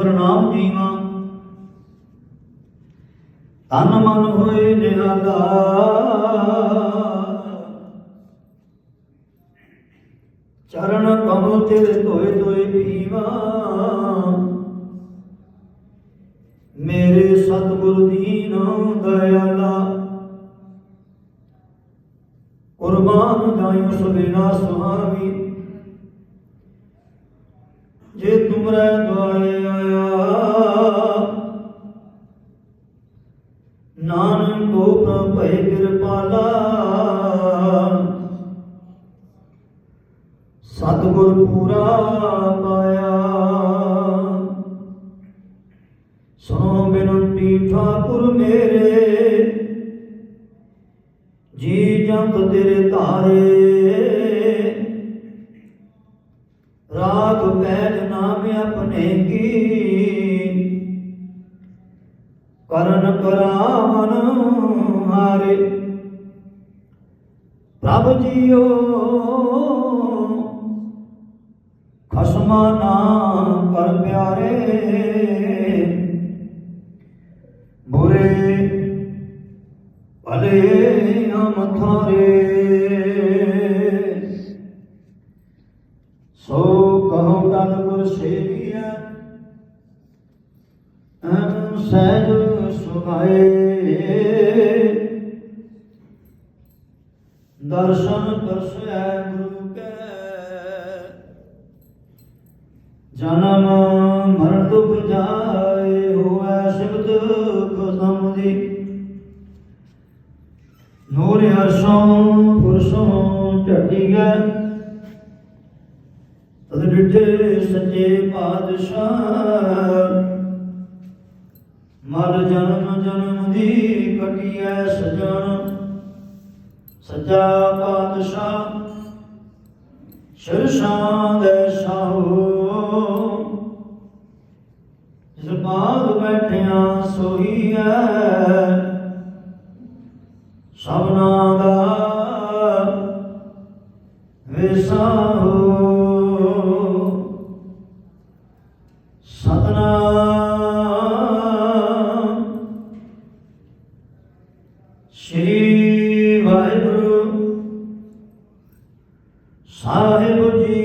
ਪ੍ਰਣਾਮ ਜੀਵਾ। ਤਨ ਮਨ ਹੋਏ ਨਿਹਾਲਾ। ਚਰਨ ਕਮਲ ਤੇਰੇ ਧੋਏ ਧੋਏ ਪੀਵਾ। ਮੇਰੇ ਸਤਿਗੁਰ ਦੀਨ ਦਇਆਲਾ। ਕੁਰਬਾਨ ਜਾਇ ਸਵੇਨਾ ਸੁਹਾਵੀ। ਜੇ ਤੁਮਰੇ ਦੁਆਰੇ ਆਇਆ, ਨਾਨਕ ਕੋ ਪ੍ਰਭ ਭੈ ਕਿਰਪਾਲਾ। ਸਤਿਗੁਰ ਪੂਰਾ ਪਾਇਆ। ਸੁਣੋ ਬਿਨੰਤੀ ਠਾਕੁਰ ਮੇਰੇ, ਜੀ ਜੰਤ ਤੇਰੇ ਧਾਰੇ। ਰਾਗ ਪੈਜ ਨਾਮ ਆਪਣੇ ਕੀ? ਕਰਨ ਕਰਾਵਨ ਹਾਰੇ। ਪ੍ਰਭ ਜੀਓ, ਖਸਮਾ ਨਾਮ ਕਰ ਪਿਆਰੇ। ਬੁਰੇ ਭਲੇ ਹਮ ਥਾਰੇ। ਸੋ ਕਹੋ ਤਨ ਗੁਰ ਸੇਵੀਐ ਅਨ ਸਹਿਜ ਸੁਭਾਏ। ਦਰਸ਼ਨ ਦਰਸੈ ਗੁਰੂ ਕੈ, ਜਨਮ ਮਰਨ ਦੁਖ ਜਾਏ ਹੋਐ ਸਿਬਤ ਖਸਮ ਦੀ। ਨੂਰ ਹਰਸ਼ੋਂ ਤਦ ਡਿਠੇ ਸੱਚੇ ਪਾਤਸ਼ਾਹ। ਮਰ ਜਨਮ ਜਨਮ ਦੀ ਕਟਿਐ ਸਜਣ। ਸੱਚਾ ਪਾਤਸ਼ਾਹ ਸ਼ਰਸ਼ਾਂ ਦੇ ਸਾਹੋ। ਜਿਸ ਬਾਗ ਬੈਠਿਆ ਸੋਈ ਹੈ ਸਭਨਾ ਦਾ ਵਿਸਾਹੋ ਸਾਹਿਬ ਜੀ।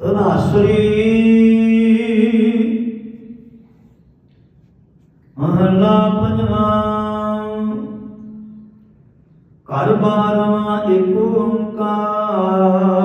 ਤਨਾਸਰੀ ਮਹਲਾ ਪੰਜਵਾ। ਘਰ ਬਾਰਵਾ ਏਕ ਓੰਕਾਰ।